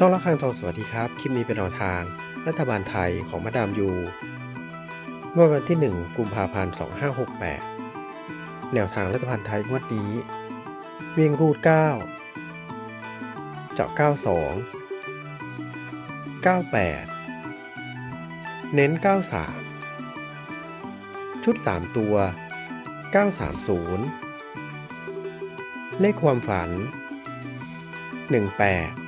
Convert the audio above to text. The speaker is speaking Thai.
ช่องละครังทองสวัสดีครับ คลิปนี้เป็นแนวทาง รัฐบาลไทยของมาดามยูเมื่อวันที่ 1 กุมภาพันธ์ 2568 แนวทางรัฐบาลไทยงวดนี้ วิ่งรูด 9 เจาะ 92 98 เน้น 93 ชุด 3 ตัว 930 เลขความฝัน 18